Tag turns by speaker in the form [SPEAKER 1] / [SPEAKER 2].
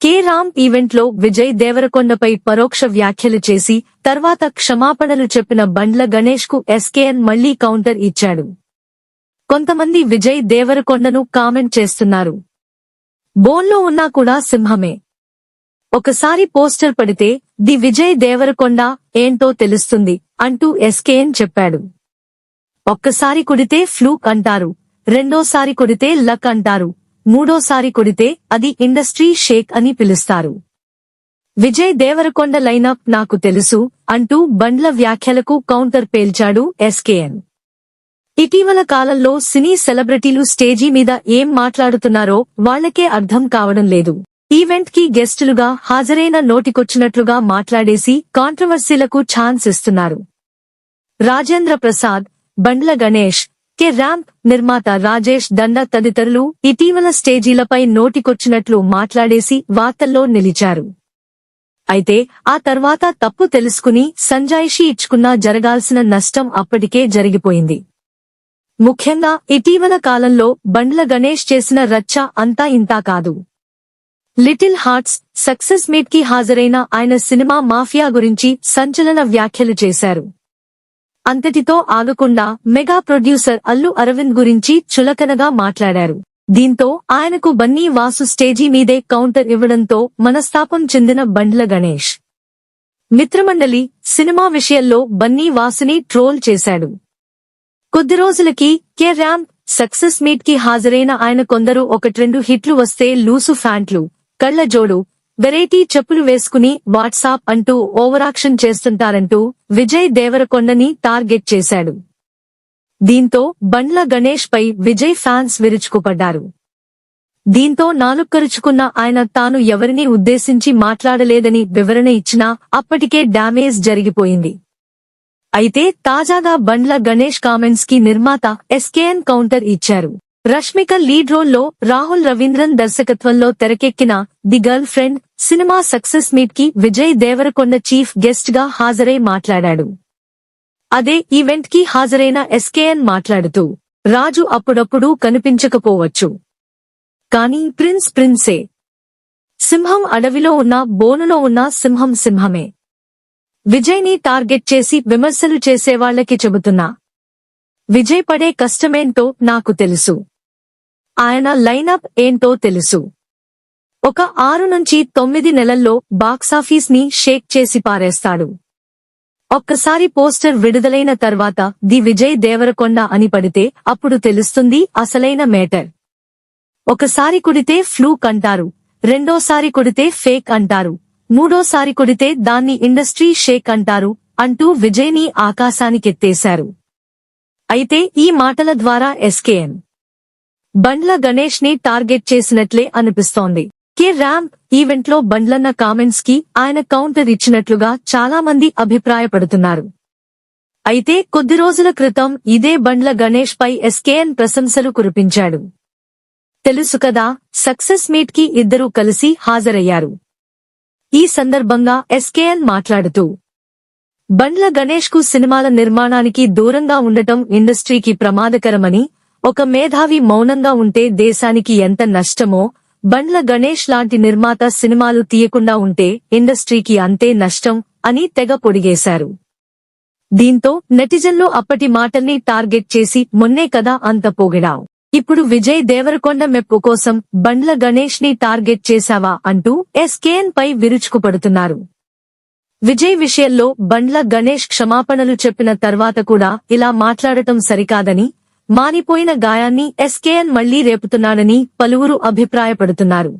[SPEAKER 1] K Ram ఈవెంట్లో విజయ్ దేవరకొండపై పరోక్ష వ్యాఖ్యలు చేసి తర్వాత క్షమాపణలు చెప్పిన బండ్ల గణేష్కు ఎస్కేఎన్ మళ్ళీ కౌంటర్ ఇచ్చాడు. కొంతమంది విజయ్ దేవరకొండను కామెంట్ చేస్తున్నారు. బోన్లో ఉన్నా కూడా సింహమే. ఒకసారి పోస్టర్ పడితే ది విజయ్ దేవరకొండ ఏంటో తెలుస్తుంది అంటూ ఎస్కేఎన్ చెప్పాడు. ఒక్కసారి కొడితే ఫ్లూక్ అంటారు రెండోసారి కొడితే లక్ అంటారు మూడోసారి కొడితే అది ఇండస్ట్రీ షేక్ అని పిలుస్తారు. విజయ్ దేవరకొండ లైనప్ నాకు తెలుసు అంటూ బండ్ల వ్యాఖ్యలకు కౌంటర్ పేల్చాడు ఎస్కేఎన్ ఇటీవల కాలంలో సినీ సెలబ్రిటీలు స్టేజీ మీద ఏం మాట్లాడుతున్నారో వాళ్ళకే అర్థం కావడం లేదు. ఈవెంట్కి గెస్టులుగా హాజరైన నోటికొచ్చినట్లుగా మాట్లాడేసి కాంట్రవర్సీలకు ఛాన్స్ ఇస్తున్నారు. రాజేంద్ర ప్రసాద్ బండ్ల గణేష్ కె ర్యాంప్ నిర్మాత రాజేష్ దండ తదితరులు ఇటీవల స్టేజీలపై నోటికొచ్చినట్లు మాట్లాడేసి వార్తల్లో నిలిచారు. అయితే ఆ తర్వాత తప్పు తెలుసుకుని సంజాయిషీ ఇచ్చుకున్నా జరగాల్సిన నష్టం అప్పటికే జరిగిపోయింది. ముఖ్యంగా ఇటీవల కాలంలో బండ్ల గణేష్ చేసిన రచ్చ అంతా ఇంతా కాదు. లిటిల్ హార్ట్స్ సక్సెస్ మీట్కి హాజరైన ఆయన సినిమా మాఫియా గురించి సంచలన వ్యాఖ్యలు చేశారు. అంతటితో ఆగకుండా మెగా ప్రొడ్యూసర్ అల్లు అరవింద్ గురించి చులకనగా మాట్లాడారు. దీంతో ఆయనకు బన్నీ వాసు స్టేజీ మీదే కౌంటర్ ఇవ్వడంతో మనస్తాపం చెందిన బండ్ల గణేష్. మిత్రమండలి సినిమా విషయంలో బన్నీ వాసుని ట్రోల్ చేశాడు. కొద్ది రోజులకి కె ర్యాంప్ సక్సెస్ మీట్కి హాజరైన ఆయన కొందరు ఒకట్రెండు హిట్లు వస్తే లూసు ఫ్యాంట్లు కళ్ళజోడు వెరైటీ చెప్పులు వేసుకుని వాట్సాప్ అంటూ ఓవరాక్షన్ చేస్తుంటారంటూ విజయ్ దేవరకొండని టార్గెట్ చేశాడు. దీంతో బండ్ల గణేష్ పై విజయ్ ఫ్యాన్స్ విరుచుకుపడ్డారు. దీంతో నాలుక్కరుచుకున్న ఆయన తాను ఎవరిని ఉద్దేశించి మాట్లాడలేదని వివరణ ఇచ్చినా అప్పటికే డ్యామేజ్ జరిగిపోయింది. అయితే తాజాగా బండ్ల గణేష్ కామెంట్స్కి నిర్మాత ఎస్కేఎన్ కౌంటర్ ఇచ్చారు. రష్మిక లీడ్ రోల్లో రాహుల్ రవీంద్రన్ దర్శకత్వంలో తెరకెక్కిన the girl friend cinema success మీట్కి Vijay Devarakonda chief గెస్ట్గా హాజరై మాట్లాడాడు. అదే ఈవెంట్కి హాజరైన ఎస్కేఎన్ మాట్లాడుతూ రాజు అప్పుడప్పుడు కనిపించకపోవచ్చు. కానీ ప్రిన్స్ ప్రిన్సే. సింహం అడవిలో ఉన్న బోనులో ఉన్న సింహం సింహమే. విజయ్ని టార్గెట్ చేసి విమర్శలు చేసేవాళ్ళకి చెబుతున్నా. విజయ్ పడే కష్టమేంటో నాకు తెలుసు. ఆయన లైనప్ ఏంటో తెలుసు. ఒక ఆరు నుంచి తొమ్మిది నెలల్లో బాక్సాఫీస్ని షేక్ చేసి పారేస్తాడు. ఒక్కసారి పోస్టర్ విడుదలైన తర్వాత ది విజయ్ దేవరకొండ అని పడితే అప్పుడు తెలుస్తుంది అసలైన మేటర్ ఒకసారి కుడితే ఫ్లూక్ అంటారు రెండోసారి కొడితే ఫేక్ అంటారు మూడోసారి కొడితే దాన్ని ఇండస్ట్రీ షేక్ అంటారు అంటూ విజయ్ని ఆకాశానికెత్తేశారు. అయితే ఈ మాటల ద్వారా ఎస్కేఎన్ బండ్ల గణేష్ని టార్గెట్ చేసినట్లే అనిపిస్తోంది. కె ర్యాంప్ ఈవెంట్లో బండ్లన్న కామెంట్స్కి ఆయన కౌంటర్ ఇచ్చినట్లుగా చాలా మంది అభిప్రాయపడుతున్నారు. అయితే కొద్ది రోజుల క్రితం ఇదే బండ్ల గణేష్ పై ఎస్కేఎన్ ప్రశంసలు కురిపించాడు. తెలుసు కదా సక్సెస్ మీట్కి ఇద్దరూ కలిసి హాజరయ్యారు. ఈ సందర్భంగా ఎస్కేఎన్ మాట్లాడుతూ బండ్ల గణేష్కు సినిమాల నిర్మాణానికి దూరంగా ఉండటం ఇండస్ట్రీకి ప్రమాదకరమని ఒక మేధావి మౌనంగా ఉంటే దేశానికి ఎంత నష్టమో బండ్ల గణేష్ లాంటి నిర్మాత సినిమాలు తీయకుండా ఉంటే ఇండస్ట్రీకి అంతే నష్టం అని తెగ పొడిగేశారు. దీంతో నెటిజన్లు అప్పటి మాటల్ని టార్గెట్ చేసి మొన్నే కదా అంత పొగిడావు. ఇప్పుడు విజయ్ దేవరకొండ మెప్పు కోసం బండ్ల గణేష్ని టార్గెట్ చేశావా అంటూ ఎస్కేఎన్ పై విరుచుకుపడుతున్నారు. విజయ్ విషయంలో బండ్ల గణేష్ క్షమాపణలు చెప్పిన తర్వాత కూడా ఇలా మాట్లాడటం సరికాదని మానిపోయిన గాయాన్ని ఎస్కేఎన్ మళ్ళీ రేపుతున్నాడని పలువురు అభిప్రాయపడుతున్నారు.